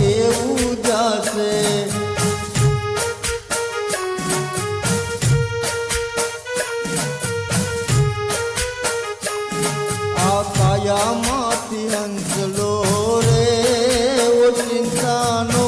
કેવું જશે આ કાયામાંથી હંસલો રે ઓ ચિંતાનો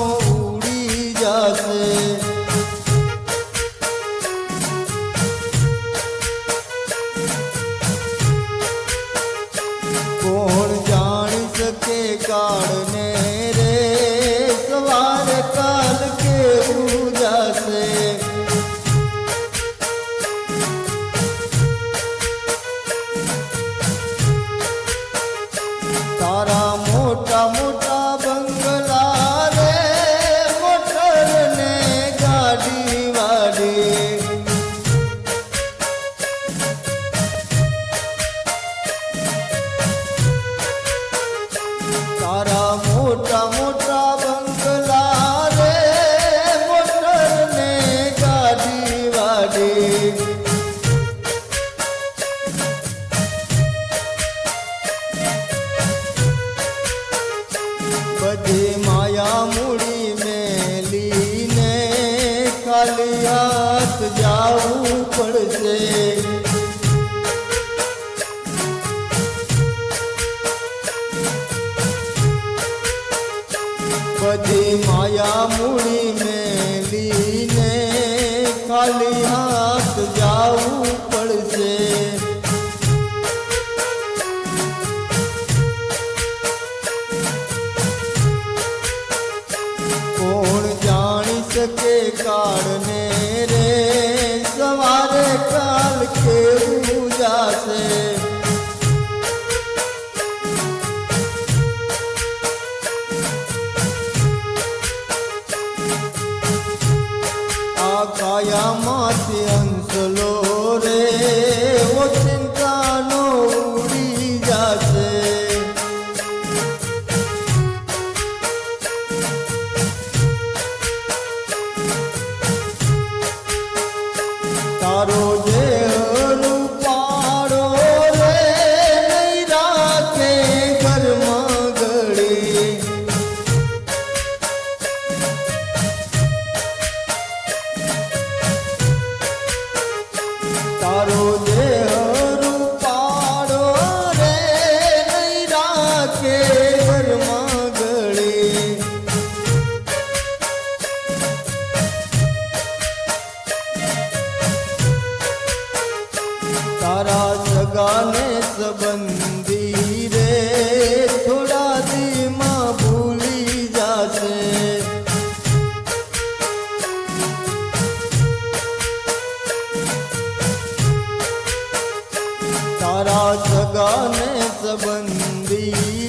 આવવું પડશે. બધી માયા મૂડી મેલીને ખાલી હાથ જાવું પડશે. કોણ જાણી શકે કાળને રે? કાલ કેવું જાશે આ કાયામાંથી અંશલો મારા સગાને સંબંધી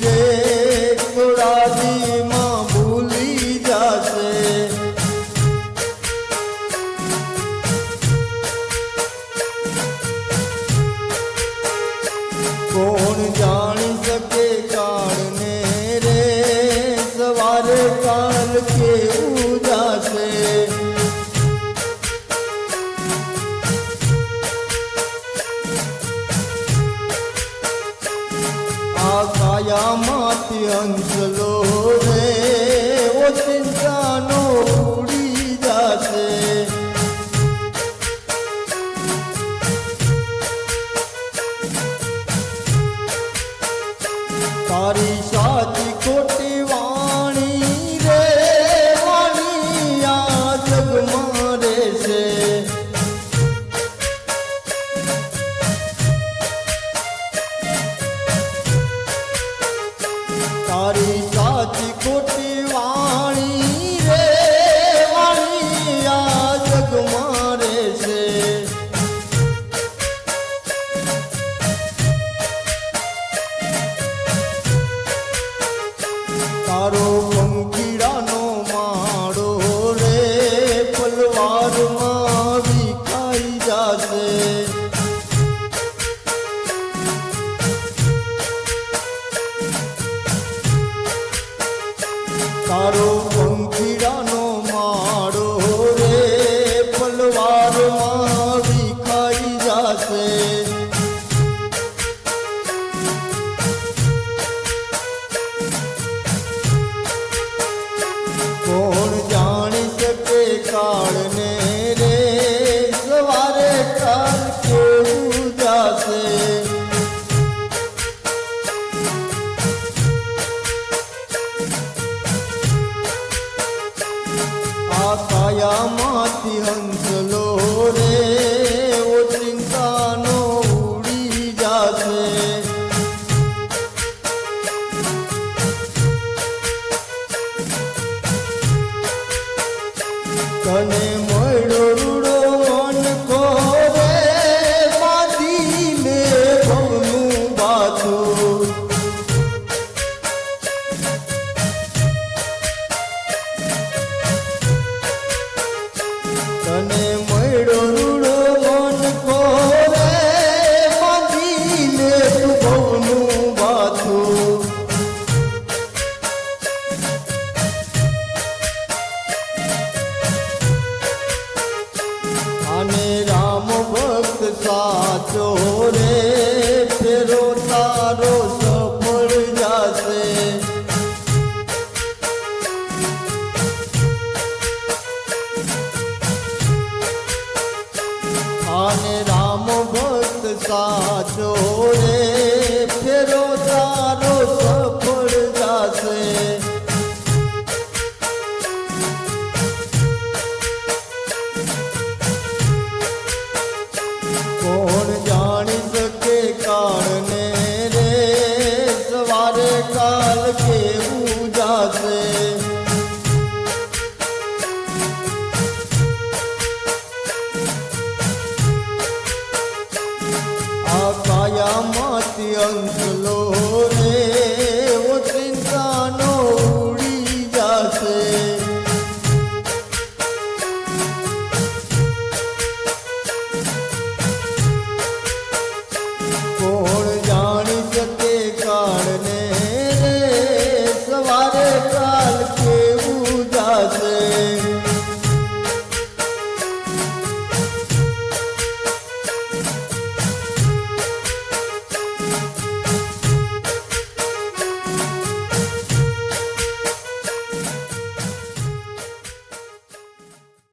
માયામાંથી હંસલો રે ઓ ચિંતાનો ઉડી જાશે. તને અને રામ ભક્ત સાચો રે ફેરો સારો સબ loves.